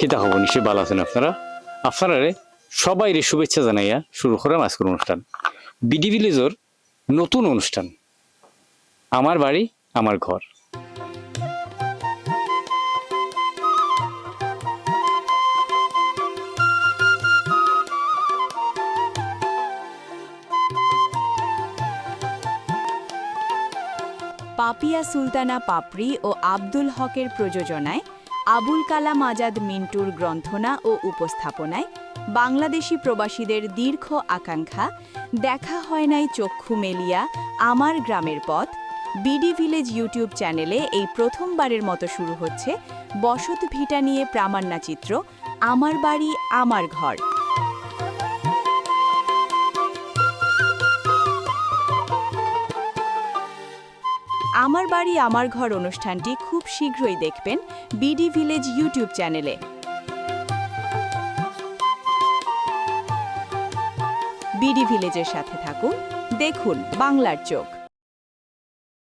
কিতা হব? নিশ্চয়ই ভালো আছেন আপনারা? আপনারা সবাই রে শুভেচ্ছা জানাইয়া শুরু করাম আজকের অনুষ্ঠান। বিডি ভিলেজর নতুন অনুষ্ঠান। আমার বাড়ি, আমার ঘর। পাপিয়া সুলতানা পাপড়ি ও আব্দুল হকের প্রযোজনায় আবুল কালাম আজাদ মিন্টুর গ্রন্থনা ও উপস্থাপনায় বাংলাদেশি প্রবাসীদের দীর্ঘ আকাঙ্ক্ষা, দেখা হয় নাই চক্ষু মেলিয়া, আমার গ্রামের পথ, বিডি ভিলেজ ইউটিউব চ্যানেলে এই প্রথমবারের মতো শুরু হচ্ছে বসত ভিটা নিয়ে প্রামাণ্যচিত্র চিত্র আমার বাড়ি, আমার ঘর। আমার বাড়ি, আমার ঘর অনুষ্ঠানটি খুব শীঘ্রই দেখবেন বিডি ভিলেজ ইউটিউব চ্যানেলে। বিডি ভিলেজের সাথে থাকুন, দেখুন বাংলার চোখ।